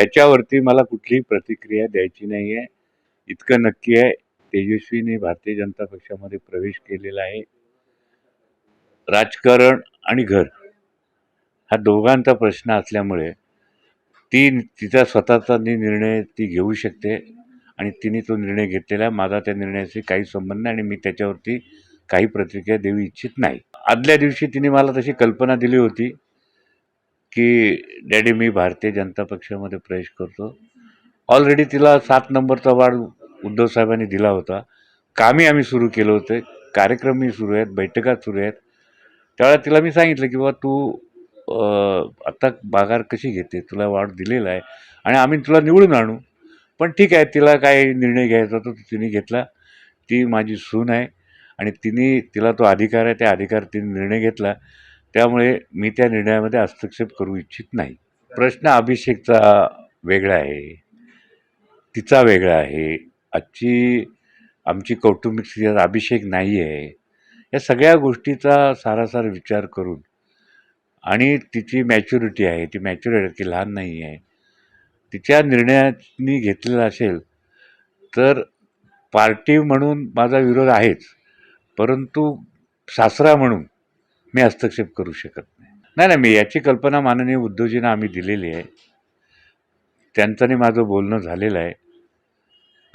याच्यावरती मला कुठलीही प्रतिक्रिया द्यायची नाही आहे इतकं नक्की आहे तेजस्वीने भारतीय जनता पक्षामध्ये प्रवेश केलेला आहे. राजकारण आणि घर हा दोघांचा प्रश्न असल्यामुळे ती तिचा स्वतःचा निर्णय ती घेऊ शकते आणि तिने तो निर्णय घेतलेला आहे. माझा त्या निर्णयाशी काही संबंध नाही आणि मी त्याच्यावरती काही प्रतिक्रिया देऊ इच्छित नाही. आदल्या दिवशी तिने मला तशी कल्पना दिली होती. की डॅडी मी भारतीय जनता पक्षामध्ये प्रवेश करतो. ऑलरेडी तिला सात नंबरचा वाढ उद्धव साहेबांनी दिला होता. कामे आम्ही सुरू केलं होतं. कार्यक्रमही सुरू आहेत. बैठका सुरू आहेत. त्यावेळेला तिला मी सांगितलं की बाबा तू आत्ता आता बागार कशी घेते? तुला वाढ दिलेला आहे आणि आम्ही तुला निवडून आणू. पण ठीक आहे तिला काय निर्णय घ्यायचा तो तिने घेतला. ती माझी सून आहे आणि तिने तिला तो अधिकार आहे त्या अधिकार तिने निर्णय घेतला. त्यामुळे मी त्या निर्णयामध्ये हस्तक्षेप करू इच्छित नाही. प्रश्न अभिषेकचा वेगळा आहे. तिचा वेगळा आहे. आजची आमची कौटुंबिक स्थिती अभिषेक नाही आहे या सगळ्या गोष्टीचा सारासार विचार करून आणि तिची मॅच्युरिटी आहे ती मॅच्युरिटी आहे ती लहान नाही आहे तिच्या निर्णयानी घेतलेला असेल तर पार्टी म्हणून माझा विरोध आहेच. परंतु सासरा म्हणून मी हस्तक्षेप करू शकत नाही. नाही नाही मी याची कल्पना माननीय उद्धवजींना आम्ही दिलेली आहे. त्यांचं माझं बोलणं झालेलं आहे.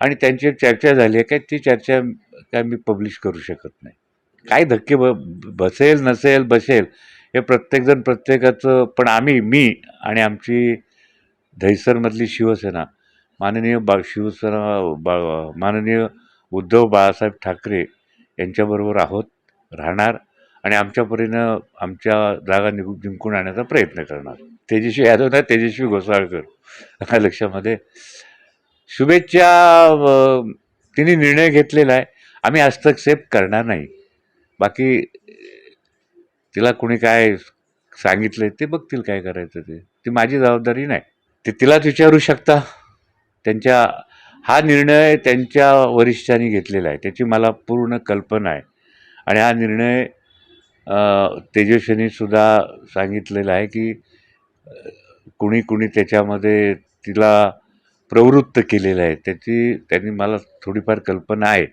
आणि त्यांची एक चर्चा झाली आहे काय ती चर्चा काय मी पब्लिश करू शकत नाही. काय धक्के ब बसेल नसेल बसेल हे प्रत्येकजण प्रत्येकाचं पण आम्ही मी आणि आमची दहिसरमधली शिवसेना माननीय बा शिवसेना बा माननीय उद्धव बाळासाहेब ठाकरे यांच्याबरोबर आहोत राहणार. आणि आमच्या परीनं आमच्या जागा निघू जिंकून आणण्याचा प्रयत्न करणार. तेजस्वी यादव नाही तेजस्वी घोसाळकर. लक्षामध्ये शुभेच्छा तिने निर्णय घेतलेला आहे. आम्ही हस्तक्षेप करणार नाही. बाकी तिला कोणी काय सांगितलं ते बघतील काय करायचं ते. ती माझी जबाबदारी नाही. ते तिलाच विचारू शकता. त्यांच्या हा निर्णय त्यांच्या वरिष्ठांनी घेतलेला आहे. त्याची मला पूर्ण कल्पना आहे. आणि हा निर्णय तेजस्वीनीसुद्धा सांगितलेलं आहे की कुणी कुणी त्याच्यामध्ये तिला प्रवृत्त केलेलं आहे. त्याची त्यांनी मला थोडीफार कल्पना आहे.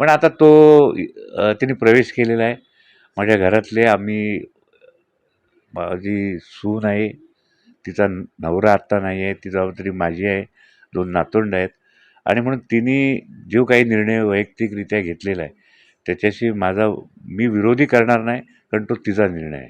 पण आता तो तिने प्रवेश केलेला आहे. माझ्या घरातले आम्ही माझी सून आहे. तिचा नवरा आत्ता नाही आहे. ती जबाबदारी माझी आहे. दोन नातोंड आहेत. आणि म्हणून तिने जो काही निर्णय वैयक्तिकरित्या घेतलेला आहे त्याच्याशी माझा मी विरोधी करणार नाही कारण तो तिचा निर्णय आहे.